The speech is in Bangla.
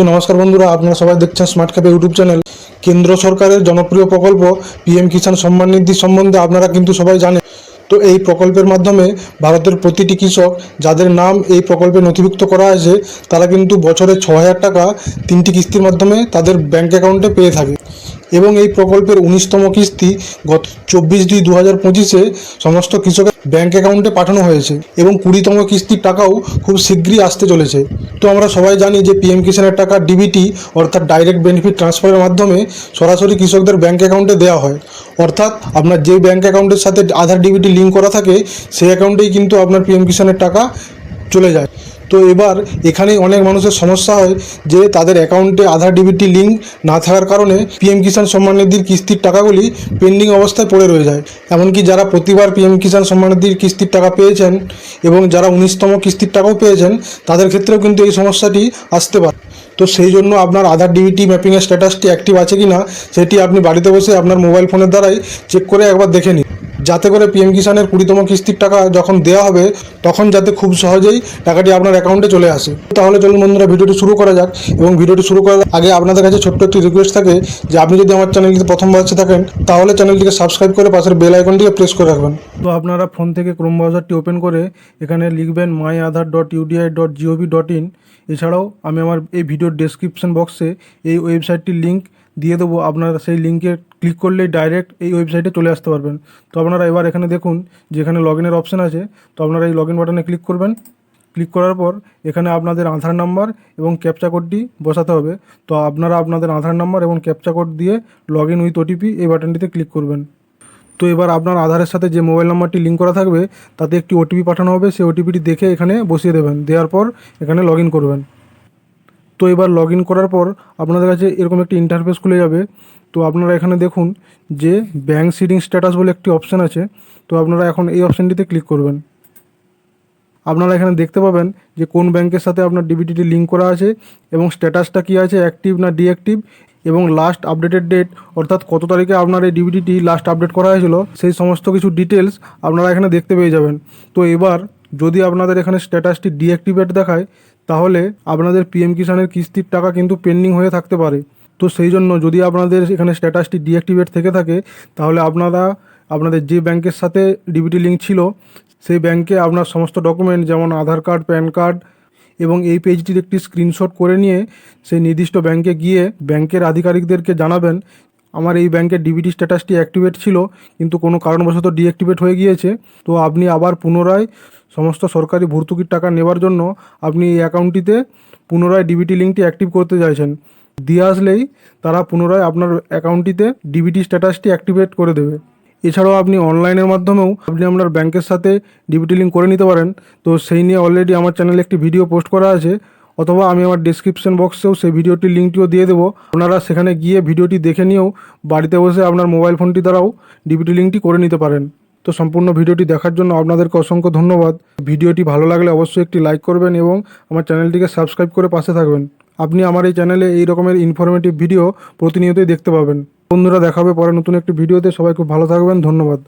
তো নমস্কার বন্ধুরা, আপনারা সবাই দেখছেন স্মার্ট ক্যাফে ইউটিউব চ্যানেল কেন্দ্র সরকারের জনপ্রিয় প্রকল্প পিএম কিষাণ সম্মান নিধি সম্বন্ধে আপনারা কিন্তু সবাই জানেন। তো এই প্রকল্পের মাধ্যমে ভারতের প্রতিটি কৃষক যাদের নাম এই প্রকল্পে নথিভুক্ত করা আছে, তারা কিন্তু বছরে ছ হাজার টাকা তিনটি কিস্তির মাধ্যমে তাদের ব্যাংক অ্যাকাউন্টে পেয়ে থাকে। এবং এই প্রকল্পের উনিশতম কিস্তি গত চব্বিশ দুই দু হাজার পঁচিশে সমস্ত কৃষকের ব্যাংক অ্যাকাউন্টে পাঠানো হয়েছে এবং কুড়িতম কিস্তির টাকাও খুব শীঘ্রই আসতে চলেছে। তো আমরা সবাই জানি যে পিএম কিষাণের টাকা ডিবিটি অর্থাৎ ডাইরেক্ট বেনিফিট ট্রান্সফারের মাধ্যমে সরাসরি কৃষকদের ব্যাঙ্ক অ্যাকাউন্টে দেওয়া হয়। অর্থাৎ আপনার যে ব্যাঙ্ক অ্যাকাউন্টের সাথে আধার ডিবিটি লিঙ্ক করা থাকে, সেই অ্যাকাউন্টেই কিন্তু আপনার পিএম কিষাণের টাকা চলে যায়। তো এবার এখানেই অনেক মানুষের সমস্যা হয় যে তাদের অ্যাকাউন্টে আধার ডিবিটি লিঙ্ক না থাকার কারণে পিএম কিষাণ সম্মান নিধির কিস্তির টাকাগুলি পেন্ডিং অবস্থায় পড়ে রয়ে যায়। এমনকি যারা প্রতিবার পিএম কিষাণ সম্মান নিধির কিস্তির টাকা পেয়েছেন এবং যারা উনিশতম কিস্তির টাকাও পেয়েছেন, তাদের ক্ষেত্রেও কিন্তু এই সমস্যাটি আসতে পারে। তো সেই জন্য আপনার আধার ডিবিটি ম্যাপিংয়ের স্ট্যাটাসটি অ্যাক্টিভ আছে কি না সেটি আপনি বাড়িতে বসে আপনার মোবাইল ফোনের দ্বারাই চেক করে একবার দেখে নিন। যাতে করে পিএম কিষাণের কুড়িতম কিস্তির টাকা যখন দেওয়া হবে, তখন যাতে খুব সহজেই টাকাটি আপনার অ্যাকাউন্টে চলে আসে। তাহলে চলুন বন্ধুরা, ভিডিওটি শুরু করা যাক এবং ভিডিওটি শুরু করার আগে আপনাদের কাছে ছোট্ট একটি রিকোয়েস্ট থাকে যে, আপনি যদি আমার চ্যানেলটিতে প্রথমবার এসে থাকেন, তাহলে চ্যানেলটিকে সাবস্ক্রাইব করে পাশের বেল আইকনটিকে প্রেস করে রাখবেন। তো আপনারা ফোন থেকে ক্রোম ব্রাউজারটি ওপেন করে এখানে লিখবেন my Aadhaar dot UIDAI dot gov dot in এছাড়াও আমি আমার এই ভিডিওর ডেসক্রিপশন বক্সে এই ওয়েবসাইটটির লিঙ্ক দিয়ে দেবো। আপনারা সেই লিঙ্কে ক্লিক করলেই ডাইরেক্ট এই ওয়েবসাইটে চলে আসতে পারবেন। তো আপনারা এবার এখানে দেখুন, যেখানে লগ ইনের অপশান আছে, তো আপনারা এই লগ ইন বাটনে ক্লিক করবেন। ক্লিক করার পর এখানে আপনাদের আধার নাম্বার এবং ক্যাপচা কোডটি বসাতে হবে। তো আপনারা আপনাদের আধার নাম্বার এবং ক্যাপচা কোড দিয়ে লগ ইন উইথ ওটিপি এই বাটনটিতে ক্লিক করবেন। তো এবার আপনার আধারের সাথে যে মোবাইল নাম্বারটি লিঙ্ক করা থাকবে, তাতে একটি ওটিপি পাঠানো হবে। সেই ওটিপিটি দেখে এখানে বসিয়ে দেবেন। দেওয়ার পর এখানে লগ করবেন। তো এবার লগ ইন করার পর আপনাদের কাছে এরকম একটি ইন্টারফেস খুলে যাবে। তো আপনারা এখানে দেখুন যে ব্যাঙ্ক সিডিং স্ট্যাটাস বলে একটি অপশান আছে। তো আপনারা এখন এই অপশানটিতে ক্লিক করবেন। আপনারা এখানে দেখতে পাবেন যে কোন ব্যাংকের সাথে আপনার ডিবিটিটি লিঙ্ক করা আছে এবং স্ট্যাটাসটা কী আছে অ্যাক্টিভ না ডিঅ্যাক্টিভ এবং লাস্ট আপডেটেড ডেট অর্থাৎ কত তারিখে আপনার এই ডিবিটিটি লাস্ট আপডেট করা হয়েছিল, সেই সমস্ত কিছু ডিটেলস আপনারা এখানে দেখতে পেয়ে যাবেন। তো এবার যদি আপনাদের এখানে স্ট্যাটাসটি ডিঅ্যাক্টিভেট দেখায় তাহলে আপনাদের পিএম কিষাণের কিস্তির টাকা কিন্তু পেন্ডিং হয়ে থাকতে পারে। তো সেই জন্য যদি আপনাদের এখানে স্ট্যাটাসটি ডিঅ্যাক্টিভেট থেকে থাকে, তাহলে আপনারা, আপনাদের যে ব্যাংকের সাথে ডিবিটি লিঙ্ক ছিল, সেই ব্যাংকে আপনার সমস্ত ডকুমেন্ট যেমন আধার কার্ড প্যান কার্ড এবং এই পেজটির একটি স্ক্রিনশট করে নিয়ে সেই নির্দিষ্ট ব্যাংকে গিয়ে ব্যাংকের আধিকারিকদেরকে জানাবেন আমার এই ব্যাংকের ডিবিটি স্ট্যাটাসটি অ্যাক্টিভেট ছিল, কিন্তু কোনো কারণবশত ডিঅ্যাক্টিভেট হয়ে গিয়েছে। তো আপনি আবার পুনরায় সমস্ত সরকারি ভর্তুকির টাকা নেবার জন্য আপনি এই অ্যাকাউন্টটিতে পুনরায় ডিবিটি লিঙ্কটি অ্যাক্টিভ করতে চাইছেন। দিয়ে আসলেই তারা পুনরায় আপনার অ্যাকাউন্টটিতে ডিবিটি স্ট্যাটাসটি অ্যাক্টিভেট করে দেবে। এছাড়াও আপনি অনলাইনের মাধ্যমেও আপনি আপনার ব্যাংকের সাথে ডিবিটি লিঙ্ক করে নিতে পারেন। তো সেই নিয়ে অলরেডি আমার চ্যানেলে একটি ভিডিও পোস্ট করা আছে। অথবা আমি আমার ডিসক্রিপশন বক্সেও সেই ভিডিওটির লিঙ্কটিও দিয়ে দেবো। আপনারা সেখানে গিয়ে ভিডিওটি দেখে নিয়েও বাড়িতে বসে আপনার মোবাইল ফোনটি দ্বারাও ডিবিটি লিঙ্কটি করে নিতে পারেন। তো সম্পূর্ণ ভিডিওটি দেখার জন্য আপনাদেরকে অসংখ্য ধন্যবাদ। ভিডিওটি ভালো লাগলে অবশ্যই একটি লাইক করবেন এবং আমার চ্যানেলটিকে সাবস্ক্রাইব করে পাশে থাকবেন। আপনি আমার এই চ্যানেলে এই রকমের ইনফরমেটিভ ভিডিও প্রতিনিয়তই দেখতে পাবেন। বন্ধুরা, দেখাবে পরে নতুন একটি ভিডিওতে। সবাই খুব ভালো থাকবেন। ধন্যবাদ।